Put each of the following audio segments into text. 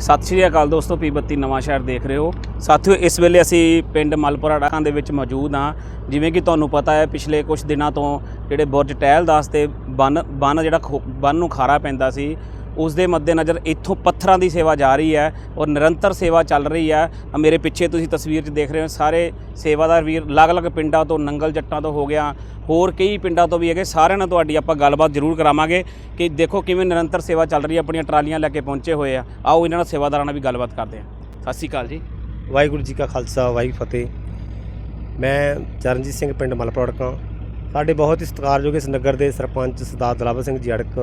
ਸਤਿ ਸ਼੍ਰੀ ਅਕਾਲ ਦੋਸਤੋ ਪੀ32 ਨਵਾਂ ਸ਼ਹਿਰ ਦੇਖ ਰਹੇ ਹੋ। ਸਾਥੀਓ, ਇਸ ਵੇਲੇ ਅਸੀਂ ਪਿੰਡ ਮਲਪੁਰਾ ਡਾਕਾਂ ਦੇ ਵਿੱਚ ਮੌਜੂਦ ਹਾਂ। ਜਿਵੇਂ ਕਿ ਤੁਹਾਨੂੰ ਪਤਾ ਹੈ, ਪਿਛਲੇ ਕੁਝ ਦਿਨਾਂ ਤੋਂ ਜਿਹੜੇ ਬੁਰਜ ਟਹਿਲਦਾਸ ਤੇ ਬੰਨ ਬੰਨ ਜਿਹੜਾ ਖੋ- ਬੰਨ ਨੂੰ ਖਾਰਾ ਪੈਂਦਾ ਸੀ ਉਸ ਦੇ ਮੱਦੇਨਜ਼ਰ ਇੱਥੋਂ ਪੱਥਰਾਂ ਦੀ ਸੇਵਾ ਜਾ ਰਹੀ ਹੈ ਔਰ ਨਿਰੰਤਰ ਸੇਵਾ ਚੱਲ ਰਹੀ ਹੈ। ਆਹ ਮੇਰੇ ਪਿੱਛੇ ਤੁਸੀਂ ਤਸਵੀਰ 'ਚ ਦੇਖ ਰਹੇ ਹੋ, ਸਾਰੇ ਸੇਵਾਦਾਰ ਵੀਰ ਅਲੱਗ-ਅਲੱਗ ਪਿੰਡਾਂ ਤੋਂ, ਨੰਗਲ ਜੱਟਾਂ ਤੋਂ ਹੋ ਗਿਆ, ਹੋਰ ਕਈ ਪਿੰਡਾਂ ਤੋਂ ਵੀ ਹੈਗੇ। ਸਾਰਿਆਂ ਨਾਲ ਤੁਹਾਡੀ ਆਪਾਂ ਗੱਲਬਾਤ ਜ਼ਰੂਰ ਕਰਾਵਾਂਗੇ ਕਿ ਦੇਖੋ ਕਿਵੇਂ ਨਿਰੰਤਰ ਸੇਵਾ ਚੱਲ ਰਹੀ ਹੈ, ਆਪਣੀਆਂ ਟਰਾਲੀਆਂ ਲੈ ਕੇ ਪਹੁੰਚੇ ਹੋਏ ਆ। ਆਓ ਇਹਨਾਂ ਨਾਲ ਸੇਵਾਦਾਰਾਂ ਨਾਲ ਵੀ ਗੱਲਬਾਤ ਕਰਦੇ ਹਾਂ। ਸਤਿ ਸ਼੍ਰੀ ਅਕਾਲ ਜੀ। ਵਾਹਿਗੁਰੂ ਜੀ ਕਾ ਖਾਲਸਾ, ਵਾਹਿਗੁਰੂ ਫਤਿਹ। ਮੈਂ ਚਰਨਜੀਤ ਸਿੰਘ ਪਿੰਡ ਮਲਪੜਕਾਂ ਸਾਡੇ ਬਹੁਤ ਹੀ ਸਤਿਕਾਰਯੋਗ ਇਸ ਨਗਰ ਦੇ ਸਰਪੰਚ ਸਰਦਾਰ ਦਲਾਵਰ ਸਿੰਘ ਜੀ ਅੜਕ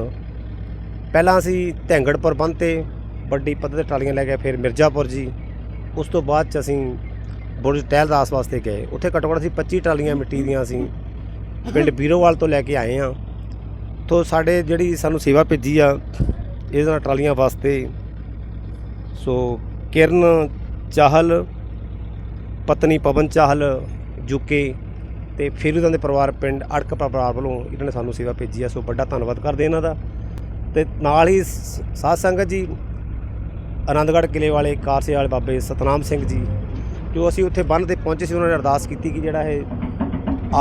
ਪਹਿਲਾਂ ਅਸੀਂ ਧੈਂਗੜਪੁਰ ਬੰਨ੍ਹ ਤੇ ਵੱਡੀ ਪੱਧਰ ਤੇ ਟਰਾਲੀਆਂ ਲੈ ਕੇ ਫਿਰ ਮਿਰਜ਼ਾਪੁਰ ਜੀ। ਉਸ ਤੋਂ ਬਾਅਦ ਚ ਅਸੀਂ ਬੁਰਜ ਟਹਿਲ ਟਹਿਲਦਾਸ ਵਾਸਤੇ ਗਏ। ਉੱਥੇ ਘੱਟੋ ਘੱਟ ਅਸੀਂ 25 ਟਰਾਲੀਆਂ ਮਿੱਟੀ ਦੀਆਂ ਅਸੀਂ ਪਿੰਡ ਬੀਰੋਵਾਲ ਤੋਂ ਲੈ ਕੇ ਆਏ ਹਾਂ। ਤੋਂ ਸਾਡੇ ਜਿਹੜੀ ਸਾਨੂੰ ਸੇਵਾ ਭੇਜੀ ਆ ਇਹਨਾਂ ਟਰਾਲੀਆਂ ਵਾਸਤੇ। ਸੋ ਕਿਰਨ ਚਾਹਲ, ਪਤਨੀ ਪਵਨ ਚਾਹਲ ਜੁਕੇ ਤੇ ਫਿਰ ਉਹਨਾਂ ਦੇ ਪਰਿਵਾਰ ਪਿੰਡ ਅੜਕ ਪਰਿਵਾਰ ਵੱਲੋਂ ਇਹਨਾਂ ਨੇ ਸਾਨੂੰ ਸੇਵਾ ਭੇਜੀ ਆ। ਸੋ ਵੱਡਾ ਧੰਨਵਾਦ ਕਰਦੇ ਇਹਨਾਂ ਦਾ। ਤੇ ਨਾਲ ਹੀ ਸ- ਸਾਧ ਸੰਗਤ ਜੀ, ਆਨੰਦਗੜ੍ਹ ਕਿਲੇ ਵਾਲੇ ਕਾਰਸੇ ਵਾਲੇ ਬਾਬੇ ਸਤਨਾਮ ਸਿੰਘ ਜੀ, ਜੋ ਅਸੀਂ ਉੱਥੇ ਬੰਨ ਤੇ ਪਹੁੰਚੇ ਸੀ, ਉਹਨਾਂ ਨੇ ਅਰਦਾਸ ਕੀਤੀ ਕਿ ਜਿਹੜਾ ਇਹ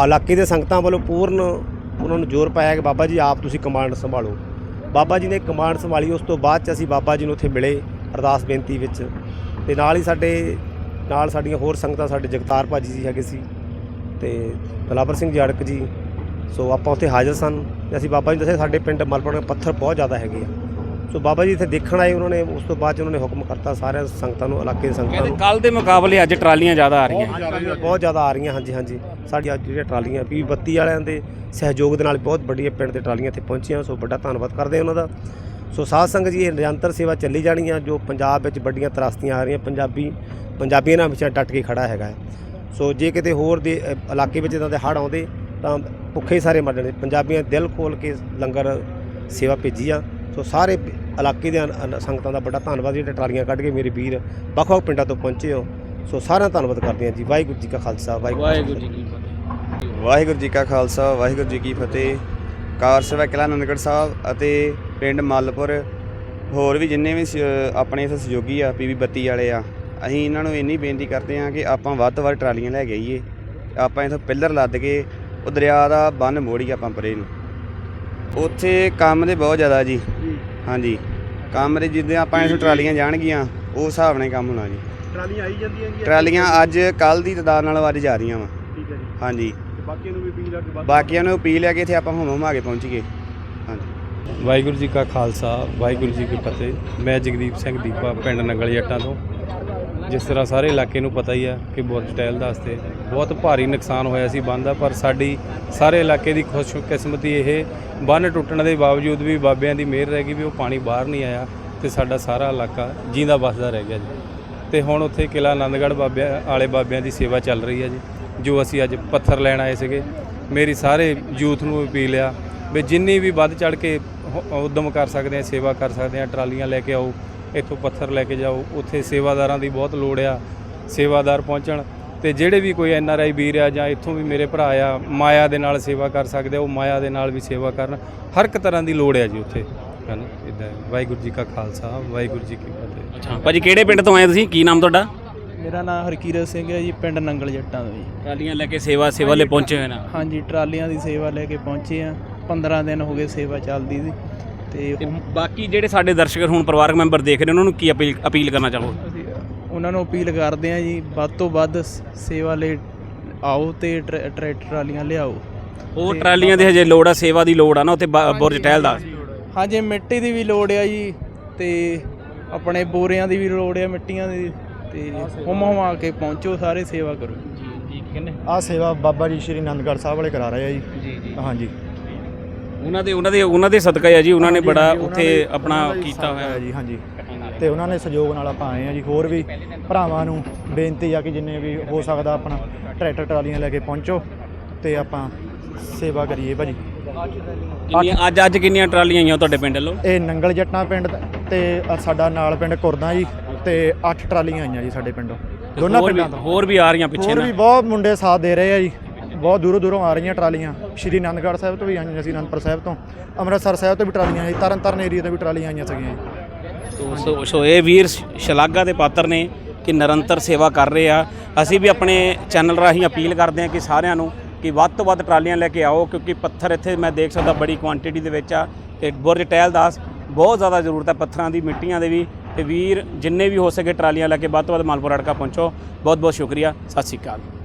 ਇਲਾਕੇ ਦੇ ਸੰਗਤਾਂ ਵੱਲੋਂ ਪੂਰਨ ਉਹਨਾਂ ਨੂੰ ਜ਼ੋਰ ਪਾਇਆ ਕਿ ਬਾਬਾ ਜੀ, ਆਪ ਤੁਸੀਂ ਕਮਾਂਡ ਸੰਭਾਲੋ। ਬਾਬਾ ਜੀ ਨੇ ਕਮਾਂਡ ਸੰਭਾਲੀ, ਉਸ ਤੋਂ ਬਾਅਦ ਚ ਅਸੀਂ ਬਾਬਾ ਜੀ ਨੂੰ ਉੱਥੇ ਮਿਲੇ ਅਰਦਾਸ ਬੇਨਤੀ ਵਿੱਚ। ਤੇ ਨਾਲ ਹੀ ਸਾਡੇ, ਨਾਲ ਸਾਡੀਆਂ ਹੋਰ ਸੰਗਤਾਂ, ਸਾਡੇ ਜਗਤਾਰ ਭਾਜੀ ਜੀ ਹੈਗੇ ਸੀ ਤੇ ਦਲਾਵਰ ਸਿੰਘ ਜੜਕ ਜੀ, ਸੋ ਆਪਾਂ ਉੱਥੇ ਹਾਜ਼ਰ ਸਨ। ਤੇ ਅਸੀਂ ਬਾਬਾ ਜੀ ਦੱਸਿਆ ਸਾਡੇ ਪਿੰਡ ਮਲਪੜ ਦੇ ਪੱਥਰ ਬਹੁਤ ਜ਼ਿਆਦਾ ਹੈਗੇ ਆ। ਸੋ ਬਾਬਾ ਜੀ ਇੱਥੇ ਦੇਖਣ ਆਏ ਉਹਨਾਂ ਨੇ ਉਸ ਤੋਂ ਬਾਅਦ ਉਹਨਾਂ ਨੇ ਹੁਕਮ ਕਰਤਾ ਸਾਰਿਆਂ ਸੰਗਤਾਂ ਨੂੰ ਇਲਾਕੇ ਦੇ ਸੰਗਤਾਂ ਨੂੰ। ਕੱਲ ਦੇ ਮੁਕਾਬਲੇ ਅੱਜ ਟਰਾਲੀਆਂ ਜ਼ਿਆਦਾ ਆ ਰਹੀਆਂ। ਬਹੁਤ ਜ਼ਿਆਦਾ ਆ ਰਹੀਆਂ ਹਾਂਜੀ ਹਾਂਜੀ। ਸਾਡੀ ਅੱਜ ਜਿਹੜੀਆਂ ਟਰਾਲੀਆਂ ਵੀ 32 ਵਾਲਿਆਂ ਦੇ ਸਹਿਯੋਗ ਦੇ ਨਾਲ ਬਹੁਤ ਵੱਡੀਆਂ ਪਿੰਡ ਦੇ ਟਰਾਲੀਆਂ ਇੱਥੇ ਪਹੁੰਚੀਆਂ ਸੋ ਵੱਡਾ ਧੰਨਵਾਦ ਕਰਦੇ ਹਾਂ ਉਹਨਾਂ ਦਾ। ਸੋ ਸਾਧ ਸੰਗਤ ਜੀ ਇਹ ਨਿਰੰਤਰ ਸੇਵਾ ਚੱਲੀ ਜਾਣੀ ਆ ਜੋ ਪੰਜਾਬ ਵਿੱਚ ਵੱਡੀਆਂ ਤਰਾਸਤੀਆਂ ਆ ਰਹੀਆਂ। ਪੰਜਾਬੀ ਪੰਜਾਬੀਆਂ ਨਾਲ ਹਮੇਸ਼ਾ ਡਟ ਕੇ ਖੜਾ ਹੈਗਾ। ਸੋ ਜੇ ਕਿਤੇ ਹੋਰ ਦੇ ਇਲਾਕੇ ਵਿੱਚ ਇਦਾਂ ਦੇ ਹੜ੍ਹ ਆਉਂਦੇ ਤਾਂ ਭੁੱਖੇ ਹੀ ਸਾਰੇ ਮਰ ਜਾਣੇ ਪੰਜਾਬੀਆਂ ਦਿਲ ਖੋਲ ਕੇ ਲੰਗਰ ਸੇਵਾ ਭੇਜੀ ਆ। ਸੋ ਸਾਰੇ ਇਲਾਕੇ ਦੇ ਸੰਗਤਾਂ ਦਾ ਵੱਡਾ ਧੰਨਵਾਦ। ਜਿਹੜੇ ਟਰਾਲੀਆਂ ਕੱਢ ਕੇ ਮੇਰੇ ਵੀਰ ਵੱਖ-ਵੱਖ ਪਿੰਡਾਂ ਤੋਂ ਪਹੁੰਚੇ ਹੋ। ਸੋ ਸਾਰਿਆਂ ਦਾ ਧੰਨਵਾਦ ਕਰਦੇ ਹਾਂ ਜੀ। ਵਾਹਿਗੁਰੂ ਜੀ ਕਾ ਖਾਲਸਾ ਵਾਹਿਗੁਰੂ ਜੀ ਕੀ ਫਤਿਹ। ਵਾਹਿਗੁਰੂ ਜੀ ਕਾ ਖਾਲਸਾ ਵਾਹਿਗੁਰੂ ਜੀ ਕੀ ਫਤਿਹ। ਕਾਰ ਸੇਵਾ ਕਿਲਾ ਨੰਦਗੜ੍ਹ ਸਾਹਿਬ ਅਤੇ ਪਿੰਡ ਮੱਲਪੁਰ। ਹੋਰ ਵੀ ਜਿੰਨੇ ਵੀ ਸ- ਆਪਣੇ ਇਸ ਸਹਿਯੋਗੀ ਆ ਪੀਵੀ 32 ਵਾਲੇ ਆ ਅਸੀਂ ਇਹਨਾਂ ਨੂੰ ਇੰਨੀ ਬੇਨਤੀ ਕਰਦੇ ਆ ਕਿ ਆਪਾਂ ਵੱਧ ਤੋਂ ਵੱਧ ਟਰਾਲੀਆਂ ਲੈ ਕੇ ਆਈਏ। ਆਪਾਂ ਇਥੋਂ ਪਿੱਲਰ ਲੱਦ ਕੇ ਉਹ ਦਰਿਆ ਦਾ ਬੰਨ ਮੋੜੀ ਆਪਾਂ ਪਰੇ ਨੂੰ। ਉੱਥੇ ਕੰਮ ਦੇ ਬਹੁਤ ਜ਼ਿਆਦਾ ਜੀ। ਹਾਂਜੀ। ਕੰਮ ਦੇ ਜਿੱਦਾਂ ਆਪਾਂ ਇਥੋਂ ਟਰਾਲੀਆਂ ਜਾਣਗੀਆਂ ਉਹ ਹਿਸਾਬ ਨਾਲ ਹੀ ਕੰਮ ਹੋਣਾ ਜੀ। ਟਰਾਲੀਆਂ ਆਈ ਜਾਂਦੀਆਂ ਜੀ? ਟਰਾਲੀਆਂ ਅੱਜ ਕੱਲ ਦੀ ਤਦਾਦ ਨਾਲੋਂ ਅੱਜ ਜਾ ਰਹੀਆਂ ਵਾ। ਠੀਕ ਹੈ ਜੀ। ਹਾਂਜੀ। ਬਾਕੀਆਂ ਨੂੰ ਵੀ ਅਪੀਲ ਆ ਕਿ ਵੱਧ ਬਾਕੀਆਂ ਨੂੰ ਅਪੀਲ ਹੈ ਕਿ ਇੱਥੇ ਆਪਾਂ ਹੁਮ ਹੁਮਾ ਕੇ ਪਹੁੰਚੀਏ ਹਾਂਜੀ। ਵਾਹਿਗੁਰੂ ਜੀ ਕਾ ਖਾਲਸਾ ਵਾਹਿਗੁਰੂ ਜੀ ਕੀ ਫਤਿਹ। ਮੈਂ ਜਗਦੀਪ ਸਿੰਘ ਦੀਪਾ ਪਿੰਡ ਨੰਗਲ ਜੱਟਾਂ ਤੋਂ। ਜਿਸ ਤਰ੍ਹਾਂ ਸਾਰੇ ਇਲਾਕੇ ਨੂੰ ਪਤਾ ਹੀ ਆ ਕਿ ਬੁਰਜ ਟਹਿਲ ਵਾਸਤੇ ਬਹੁਤ ਭਾਰੀ ਨੁਕਸਾਨ ਹੋਇਆ ਸੀ ਬੰਦ ਦਾ, ਪਰ ਸਾਡੀ ਸਾਰੇ ਇਲਾਕੇ ਦੀ ਖੁਸ਼ਕਿਸਮਤੀ ਇਹ ਬੰਨ ਟੁੱਟਣ ਦੇ ਬਾਵਜੂਦ ਵੀ ਬਾਬਿਆਂ ਦੀ ਮਿਹਰ ਰਹਿ ਗਈ ਵੀ ਉਹ ਪਾਣੀ ਬਾਹਰ ਨਹੀਂ ਆਇਆ ਤੇ ਸਾਡਾ ਸਾਰਾ ਇਲਾਕਾ ਜਿੰਦਾ ਵਸਦਾ ਰਹਿ ਗਿਆ ਜੀ। ਤੇ ਹੁਣ ਉੱਥੇ ਕਿਲਾ ਆਨੰਦਗੜ੍ਹ ਬਾਬਿਆਂ ਵਾਲੇ ਬਾਬਿਆਂ ਦੀ ਸੇਵਾ ਚੱਲ ਰਹੀ ਹੈ ਜੀ, ਜੋ ਅਸੀਂ ਅੱਜ ਪੱਥਰ ਲੈਣ ਆਏ ਸੀਗੇ। ਮੇਰੀ ਸਾਰੇ ਯੂਥ ਨੂੰ ਅਪੀਲ ਆ ਵੀ ਜਿੰਨੀ ਵੀ ਵੱਧ ਚੜ ਕੇ ਹੁ- ਉਦਮ ਕਰ ਸਕਦੇ ਆ, ਸੇਵਾ ਕਰ ਸਕਦੇ ਆ, ਟਰਾਲੀਆਂ ਲੈ ਕੇ ਆਓ ਇੱਥੋਂ ਪੱਥਰ ਲੈ ਕੇ ਜਾਓ। ਉੱਥੇ ਸੇਵਾਦਾਰਾਂ ਦੀ ਬਹੁਤ ਲੋੜ ਆ ਸੇਵਾਦਾਰ ਪਹੁੰਚਣ। ਤੇ ਜਿਹੜੇ ਵੀ ਕੋਈ ਐਨ ਆਰ ਆਈ ਵੀਰ ਆ ਜਾਂ ਇੱਥੋਂ ਵੀ ਮੇਰੇ ਭਰਾ ਆ ਮਾਇਆ ਦੇ ਨਾਲ ਸੇਵਾ ਕਰ ਸਕਦੇ ਆ ਉਹ ਮਾਇਆ ਦੇ ਨਾਲ ਵੀ ਸੇਵਾ ਕਰਨ। ਹਰ ਇੱਕ ਤਰ੍ਹਾਂ ਦੀ ਲੋੜ ਆ ਜੀ ਉੱਥੇ। ਹਨ? ਇਦਾਂ ਵਾਹਿਗੁਰੂ ਜੀ ਕਾ ਖਾਲਸਾ ਵਾਹਿਗੁਰੂ ਜੀ ਕੀ ਫਤਿਹ। ਅੱਛਾ। ਭਾਜੀ ਕਿਹੜੇ ਪਿੰਡ ਤੋਂ ਆਏ ਤੁਸੀਂ? ਕੀ ਨਾਮ ਤੁਹਾਡਾ? ਮੇਰਾ ਨਾਮ ਹਰਕੀਰਤ ਸਿੰਘ ਹੈ ਜੀ ਪਿੰਡ ਨੰਗਲ ਜੱਟਾਂ ਤੋਂ ਜੀ। ਟਰਾਲੀਆਂ ਲੈ ਕੇ ਸੇਵਾ ਸੇਵਾ ਲਈ ਪਹੁੰਚੇ ਹੋਏ ਨਾ। ਹਾਂਜੀ ਟਰਾਲੀਆਂ ਦੀ ਸੇਵਾ ਲੈ ਕੇ ਪਹੁੰਚੇ ਆ। 15 ਦਿਨ ਹੋ ਗਏ ਸੇਵਾ ਚੱਲਦੀ ਸੀ ਤੇ ਤੇ ਬਾਕੀ ਜਿਹੜੇ ਸਾਡੇ ਦਰਸ਼ਕ ਹੁਣ ਪਰਿਵਾਰਕ ਮੈਂਬਰ ਦੇਖ ਰਹੇ ਨੇ ਉਹਨਾਂ ਨੂੰ ਕੀ ਅਪੀਲ ਅਪੀਲ ਕਰਨਾ ਚਾਹੋ? ਅਸੀਂ ਉਹਨਾਂ ਨੂੰ ਅਪੀਲ ਕਰਦੇ ਆ ਜੀ ਵੱਧ ਤੋਂ ਵੱਧ ਸ- ਸੇਵਾ ਲਈ ਆਓ ਤੇ ਟਰੈ- ਟਰੈਕਟਰ ਟਰਾਲੀਆਂ ਲਿਆਓ। ਉਹ ਟਰਾਲੀਆਂ ਦੇ ਹਜੇ ਲੋੜ ਆ ਸੇਵਾ ਦੀ ਲੋੜ ਆ ਨਾ ਉੱਥੇ ਬ- ਬੁਰਜ ਟਹਿਲ ਦਾ? ਹਾਂਜੀ ਮਿੱਟੀ ਦੀ ਵੀ ਲੋੜ ਆ ਜੀ ਤੇ ਆਪਣੇ ਬੋਰਿਆਂ ਦੀ ਵੀ ਲੋੜ ਆ ਮਿੱਟੀਆਂ ਦੀ ਤੇ ਹੁਮ ਹੁਮਾ ਕੇ ਪਹੁੰਚੋ ਸਾਰੇ ਸੇਵਾ ਕਰੋ। ਜੀ ਜੀ ਕਹਿੰਦੇ ਆ ਸੇਵਾ ਬਾਬਾ ਜੀ ਸ਼੍ਰੀ ਆਨੰਦਗੜ੍ਹ ਸਾਹਿਬ ਵਾਲੇ ਕਰਾ ਰਹੇ ਆ ਜੀ। ਜੀ ਜੀ। ਹਾਂਜੀ। ਉਹਨਾਂ ਦੇ ਉਹਨਾਂ ਦੇ ਉਹਨਾਂ ਦੇ ਸਦਕਾ ਹੀ ਆ ਜੀ ਉਹਨਾਂ ਨੇ ਬੜਾ ਉੱਥੇ ਆਪਣਾ ਹੀ ਕੀਤਾ ਹੋਇਆ। ਹੈ ਜੀ ਹਾਂਜੀ। ਤੇ ਉਹਨਾਂ ਨੇ ਸਹਿਯੋਗ ਨਾਲ ਆਪਾਂ ਆਏ ਆ ਜੀ ਹੋਰ ਵੀ ਭਰਾਵਾਂ ਨੂੰ ਬੇਨਤੀ ਆ ਕਿ ਜਿੰਨੇ ਵੀ ਹੋ ਸਕਦਾ ਆਪਣਾ ਟਰੈਕਟਰ ਟਰਾਲੀਆਂ ਲੈ ਕੇ ਪਹੁੰਚੋ ਤੇ ਆਪਾਂ ਸੇਵਾ ਕਰੀਏ ਭਾਜੀ। ਕਿੰਨੀਆਂ ਅੱਜ ਅੱਜ ਕਿੰਨੀਆਂ ਟਰਾਲੀਆਂ ਆਈਆਂ ਤੁਹਾਡੇ ਪਿੰਡ ਵੱਲੋਂ? ਇਹ ਨੰਗਲ ਜੱਟਾਂ ਪਿੰਡ ਤੇ ਸਾਡਾ ਨਾਲ ਪਿੰਡ ਕੁਰਦਾ ਜੀ ਤੇ 8 ਟਰਾਲੀਆਂ ਆਈਆਂ ਜੀ ਸਾਡੇ ਪਿੰਡੋਂ। ਦੋਨਾਂ ਪਿੰਡਾਂ ਤੋਂ। ਹੋਰ ਵੀ ਆ ਰਹੀਆਂ ਪਿੱਛੇ ਹੋਰ ਵੀ ਬਹੁਤ ਮੁੰਡੇ ਸਾਥ ਦੇ ਰਹੇ ਆ ਜੀ। ਬਹੁਤ ਦੂਰੋਂ ਦੂਰੋਂ ਆ ਰਹੀਆਂ ਟਰਾਲੀਆਂ। ਸ਼੍ਰੀ ਆਨੰਦਗੜ੍ਹ ਸਾਹਿਬ ਤੋਂ ਵੀ ਆਈਆਂ ਸੀ, ਅਨੰਦਪੁਰ ਸਾਹਿਬ ਤੋਂ। ਅੰਮ੍ਰਿਤਸਰ ਸਾਹਿਬ ਤੋਂ ਵੀ ਟਰਾਲੀਆਂ ਆਈ ਤਰਨ ਤਾਰਨ ਏਰੀਆ ਤੋਂ ਵੀ ਟਰਾਲੀਆਂ ਆਈਆਂ ਸੀਗੀਆਂ। ਜੀ ਤੋ, ਸੋ ਸੋ ਇਹ ਵੀਰ ਸ਼ਲਾਘਾ ਦੇ ਪਾਤਰ ਨੇ ਕਿ ਨਿਰੰਤਰ ਸੇਵਾ ਕਰ ਰਹੇ ਆ। ਅਸੀਂ ਵੀ ਆਪਣੇ ਚੈਨਲ ਰਾਹੀਂ ਅਪੀਲ ਕਰਦੇ ਹਾਂ ਕਿ ਸਾਰਿਆਂ ਨੂੰ ਕਿ ਵੱਧ ਤੋਂ ਵੱਧ ਟਰਾਲੀਆਂ ਲੈ ਕੇ ਆਓ, ਕਿਉਂਕਿ ਪੱਥਰ ਇੱਥੇ ਮੈਂ ਦੇਖ ਸਕਦਾ ਬੜੀ ਕੁਆਂਟੀਟੀ ਦੇ ਵਿੱਚ ਆ। ਤੇ ਬੁਰਜ ਟਹਿਲਦਾਸ ਬਹੁਤ ਜ਼ਿਆਦਾ ਜ਼ਰੂਰਤ ਹੈ ਪੱਥਰਾਂ ਦੀ, ਮਿੱਟੀਆਂ ਦੇ ਵੀ। ਤੇ ਵੀਰ ਜਿੰਨੇ ਵੀ ਹੋ ਸਕੇ ਟਰਾਲੀਆਂ ਲੈ ਕੇ ਵੱਧ ਤੋਂ ਵੱਧ ਮਾਲਪੁਰ ਅੜਕਾ ਪਹੁੰਚੋ। ਬਹੁਤ ਬਹੁਤ ਸ਼ੁਕਰੀਆ। ਸਤਿ ਸ਼੍ਰੀ ਅਕਾਲ।